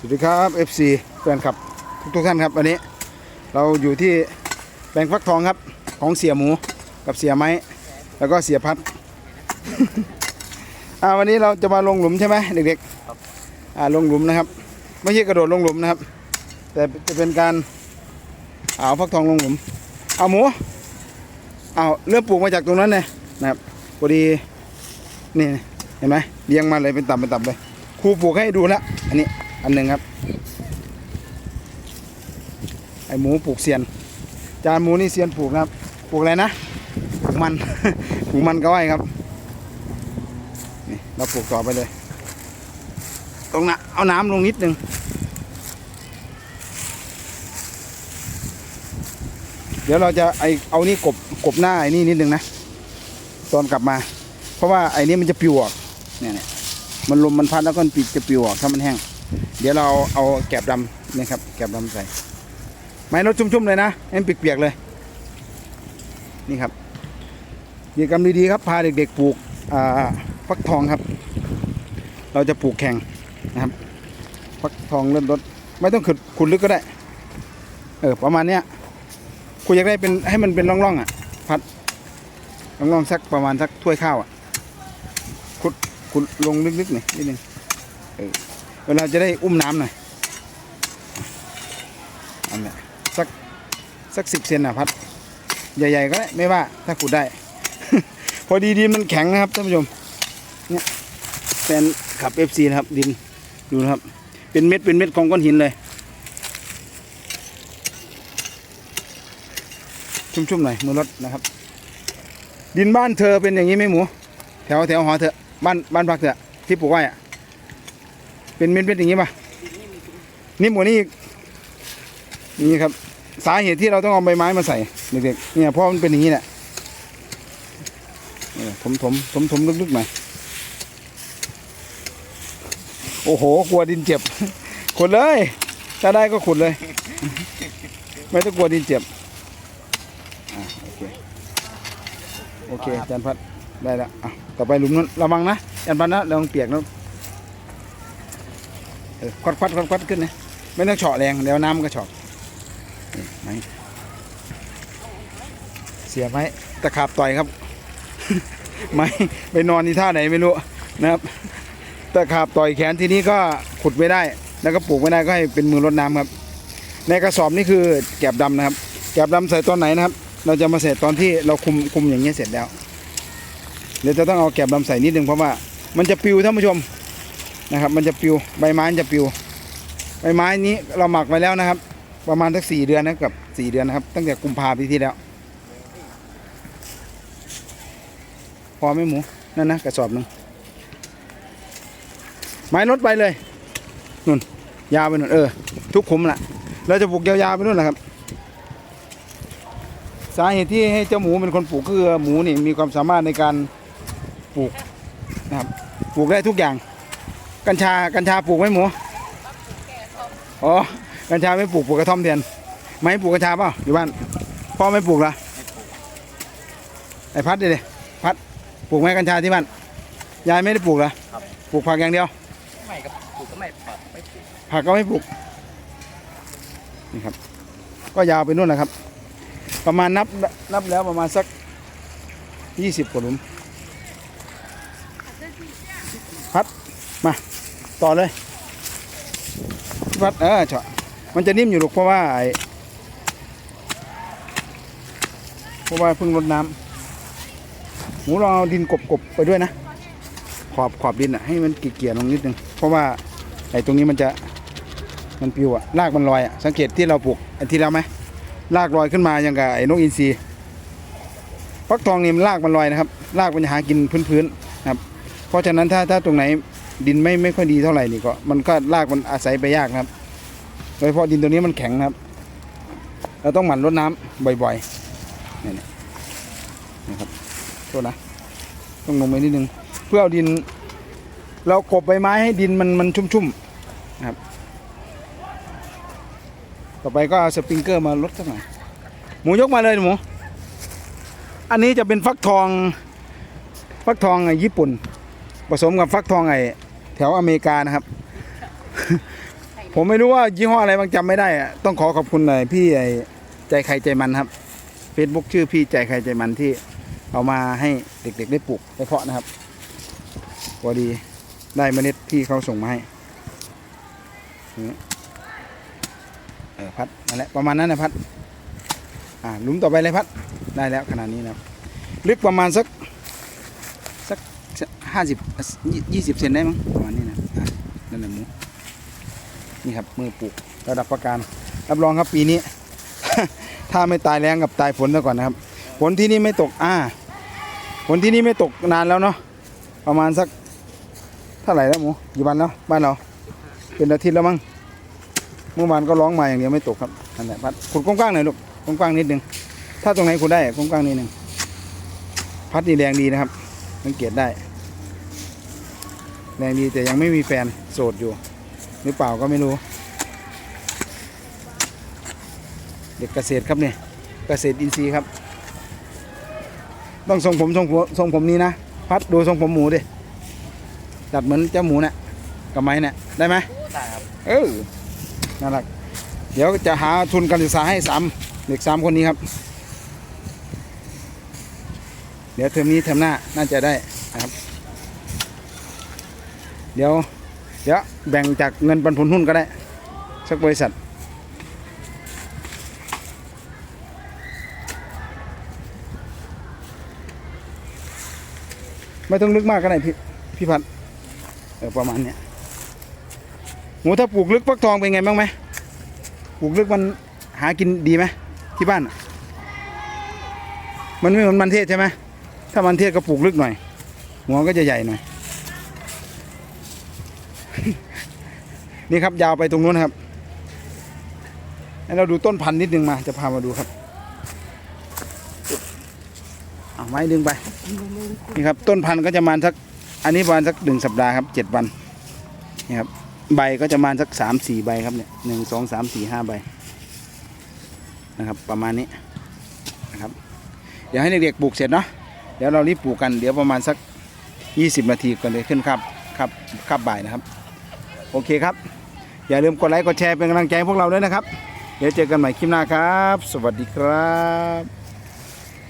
สวัสดีครับ FC แฟนคลับทุกทุกๆท่านครับวันนี้ เราอยู่ที่แปลงฟักทองครับของเสียหมูกับเสียไม้ แล้วก็เสียพัด อ่าวันนี้เราจะมาลงหลุมใช่ไหมเด็กๆอ่าลงหลุมนะครับ ไม่ใช่กระโดดลงหลุมนะครับ แต่จะเป็นการเอาฟักทองลงหลุม เอาหมูเอาเริ่มปลูกมาจากตรงนั้นเลยนะครับพอดีนี่เห็นไหมเลี้ยงมาเลยเป็นตับเป็นตับเลยครูปลูกให้ดูแล้วอันนี้ อันหนึ่งครับ ไอหมูปลูกเซียน จานหมูนี่เซียนปลูกนะครับ ปลูกอะไรนะ ปลูกมัน ปลูกมันก็ไว้ครับ นี่เราปลูกต่อไปเลย ตรงน่ะเอาน้ำลงนิดนึงเดี๋ยวเราจะไอเอานี่กบกบหน้าไอ้นี่นิดนึงนะตอนกลับมา เพราะว่าไอ้นี่มันจะปิวออกเนี่ยเนี่ยมันลมมันพัดแล้วก็มันปิดจะปิวออกถ้ามันแห้ง เดี๋ยวเราเอาแกบดำนี่ครับ แกบดำใส่ ไม้รถชุ่มๆเลยนะให้มันเปียกๆเลย นี่ครับกิจกรรมดีๆครับ พาเด็กๆปลูกอ่าฟักทองครับ เราจะปลูกแข่งนะครับฟักทองเริ่มรดไม่ต้องขุดขุดลึกก็ได้ เออประมาณเนี้ยคุณอยากได้เป็นให้มันเป็นร่องๆอะ พัดร่องๆสักประมาณสักถ้วยข้าวอะขุดขุดลงลึกๆหน่อยนิดนึงเออ เวลาจะได้อุ้มน้ำหน่อยอันนี้สักสักสิบเซนนะพัด ใหญ่ๆก็ได้ไม่ว่าถ้าขุดได้ พอดีดินมันแข็งนะครับท่านผู้ชมเนี่ยแฟนขับ FC นะครับดินดูนะครับ เป็นเม็ดเป็นเม็ดของก้อนหินเลยชุ่มๆหน่อยมือรถนะครับ ดินบ้านเธอเป็นอย่างนี้ไหมหมู แถวแถวหอเถอบ้านบ้านพักเถอที่ปลูกไว้อะ เป็นเม็ดๆอย่างนี้ป่ะนี่หมูนี่อีกนี่ครับ สาเหตุที่เราต้องเอาใบไม้มาใส่เด็กๆเนี่ยเพราะมันเป็นอย่างนี้แหละเออถมถมถมถมลึกๆหน่อยโอ้โห กลัวดินเจ็บขุดเลยถ้าได้ก็ขุดเลย ไม่ต้องกลัวดินเจ็บโอเคโอเคอาจารย์พัดได้แล้วอะต่อไปหลุมนั้นระวังนะอาจารย์พัดนะระวังเปียกนะ เออควัดควัดควัดควัดขึ้นนะไม่ต้องเฉาะแรงเดี๋ยวน้ำมันก็เฉาะไหนเสียไหมตะขาบต่อยครับไม่ไปนอนที่ท่าไหนไม่รู้นะครับตะขาบต่อยแขนทีนี้ก็ขุดไม่ได้ แล้วก็ปลูกไม่ได้ก็ให้เป็นมือรดน้ำครับ ในกระสอบนี่คือแกบดำนะครับ แกบดำใส่ตอนไหนนะครับ เราจะมาใส่ตอนที่เราคุมคุมอย่างเงี้ยเสร็จแล้วเดี๋ยวจะต้องเอาแกบดำใส่นิดนึงเพราะว่ามันจะปิวท่านผู้ชม นะครับ มันจะปลิวใบไม้มันจะปลิว ใบไม้นี้เราหมักไว้แล้วนะครับ ประมาณสักสี่เดือนนะกับสี่เดือนนะครับ ตั้งแต่กุมภาพันธ์ที่แล้ว พอไหมหมูนั่นนะกระสอบหนึ่งไม้รถไปเลยนุ่นยาวไปนุ่นเออ ทุกขุมแหละเราจะปลูกยาวๆไปนู่นแหละครับ สาเหตุที่ให้เจ้าหมูเป็นคนปลูกคือหมูนี่มีความสามารถในการปลูกนะครับปลูกได้ทุกอย่าง กัญชากัญชาปลูกไหมหมูอ๋อกัญชาไม่ปลูกปลูกกระท่อมแทนไม่ปลูกกัญชาเปล่าอยู่บ้านพ่อไม่ปลูกเหรอไอ้พัดดิดิพัดปลูกไหมกัญชาที่บ้านยายไม่ได้ปลูกเหรอครับปลูกผักอย่างเดียวไม่กับปลูกก็ไม่ปลูกไม่ปลูกผักก็ไม่ปลูกนี่ครับ ก็ยาวไปนู่นแหละครับ ประมาณนับนับแล้วประมาณสักยี่สิบกว่าหลุมพัด มา ต่อเลยพัดเออเฉาะมันจะนิ่มอยู่หรอกเพราะว่าไอเพราะว่าเพิ่งรดน้ำหมูลองเอาดินกบๆไปด้วยนะ ขอบขอบดินอะให้มันเกี่ยๆลงนิดนึง เพราะว่าไอ้ตรงนี้มันจะมันปิวอะรากมันลอยอะสังเกตที่เราปลูกไอ้ที่เราไหมรากลอยขึ้นมาอย่างกับไอ้นกอินทรีฟักทองนี่มันรากมันลอยนะครับรากมันจะหากินพื้นๆนะครับ เพราะฉะนั้นถ้าถ้าตรงไหน ดินไม่ไม่ค่อยดีเท่าไหร่นี่ก็มันก็รากมันอาศัยไปยากครับ โดยเฉพาะดินตัวนี้มันแข็งครับ เราต้องหมั่นรดน้ำบ่อยๆนี่นะครับโทษนะต้องลงไปนิดนึงเพื่อเอาดิน เรากบใบไม้ให้ดินมันมันชุ่มๆนะครับ ต่อไปก็เอาสปริงเกอร์มาลดสักหน่อยหมูยกมาเลยหมูอันนี้จะเป็นฟักทองฟักทองไอ้ญี่ปุ่น ผสมกับฟักทองไอ้ แถวอเมริกานะครับ ผมไม่รู้ว่ายี่ห้ออะไรบางจำไม่ได้อะต้องขอขอบคุณหน่อยพี่ไอ้ใจใครใจมันครับ Facebook ชื่อพี่ใจใครใจมันที่เอามาให้เด็กๆได้ปลูกได้เพาะนะครับพอดีได้เมล็ดพี่เขาส่งมาให้นี่เออพัดนั่นแหละประมาณนั้นนะพัดอ่าหลุมต่อไปเลยพัดได้แล้วขนาดนี้นะครับ ลึกประมาณสักสัก ห้าสิบยี่สิบเซนได้มั้งประมาณนี้นะนั่นแหละหมูนี่ครับมือปลูกระดับประการรับรองครับปีนี้ ถ้าไม่ตายแรงกับตายฝนซะก่อนนะครับฝนที่นี่ไม่ตกอ่าฝนที่นี่ไม่ตกนานแล้วเนาะประมาณสักเท่าไหร่แล้วหมูกี่วันแล้วบ้านเรา เป็นอาทิตย์แล้วมั้งเมื่อวานก็ร้องมาอย่างเดียวไม่ตกครับนั่นแหละพัดขุดกว้างๆหน่อยลูกกว้างๆนิดนึงถ้าตรงไหนขุดได้กว้างๆนิดนึงพัดนี่แรงดีนะครับสังเกตได้ แรงดีแต่ยังไม่มีแฟนโสดอยู่ หรือเปล่าก็ไม่รู้ เด็กเกษตรครับเนี่ยเกษตรอินทรีย์ครับ ต้องทรงผมทรงผมทรงผมนี้นะ พัดดูทรงผมหมูดิดัดเหมือนเจ้าหมูเนี่ยกับไม้เนี่ยได้ไหมได้ครับเออน่ารักเดี๋ยวจะหาทุนการศึกษาให้สามเด็กสามคนนี้ครับ เดี๋ยวเทอมนี้เทอมหน้าน่าจะได้นะครับ เดี๋ยว เดี๋ยวแบ่งจากเงินปันผลหุ้นก็ได้ สักบริษัท ไม่ต้องลึกมากก็ได้พี่พี่พัดเออประมาณเนี้ยหมูถ้าปลูกลึกฟักทองเป็นไงบ้างไหมปลูกลึกมันหากินดีไหมที่บ้านมันไม่เหมือนมันเทศใช่ไหมถ้ามันเทศก็ปลูกลึกหน่อยหัวก็จะใหญ่หน่อย นี่ครับยาวไปตรงนู้นครับให้เราดูต้นพันธุ์นิดนึงมา จะพามาดูครับเอาไม้ดึงไป นี่ครับ ต้นพันธุ์ก็จะมาสัก อันนี้ประมาณสักหนึ่งสัปดาห์ครับเจ็ดวันนี่ครับใบก็จะมาสักสามสี่ใบครับเนี่ยหนึ่งสองสามสี่ห้าใบนะครับ ประมาณนี้นะครับ เดี๋ยวให้เด็กๆปลูกเสร็จเนาะเดี๋ยวเรารีบปลูกกันเดี๋ยวประมาณสักยี่สิบนาทีก่อนเลยขึ้นครับครับครับบ่ายนะครับ โอเคครับ อย่าลืมกดไลค์กดแชร์เป็นกำลังใจให้พวกเราด้วยนะครับ เดี๋ยวเจอกันใหม่คลิปหน้าครับ สวัสดีครับ